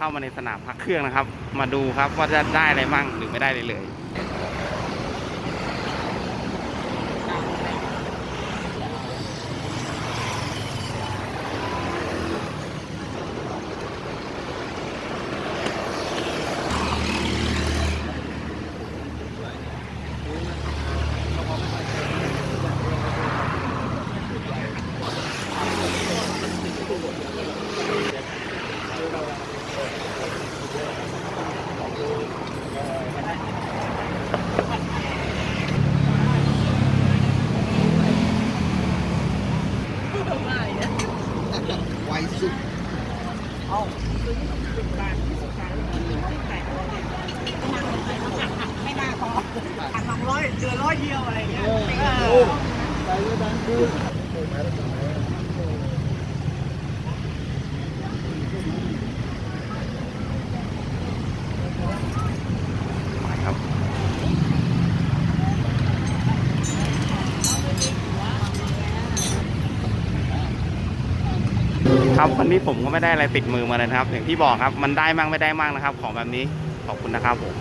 เข้ามาในสนามพักเครื่องนะครับ มาดูครับว่าจะได้อะไรมั่งหรือไม่ได้เลยเลย ไวสุดไม่น่าพอหักสองร้อยเจือร้อยเดียวอะไรเงี้ยเอโอ้อไปแล้วดังคือ ครับวันนี้ผมก็ไม่ได้อะไรติดมือมาเลยนะครับ อย่างที่บอกครับมันได้มั่งไม่ได้มั่งนะครับ ของแบบนี้ขอบคุณนะครับผม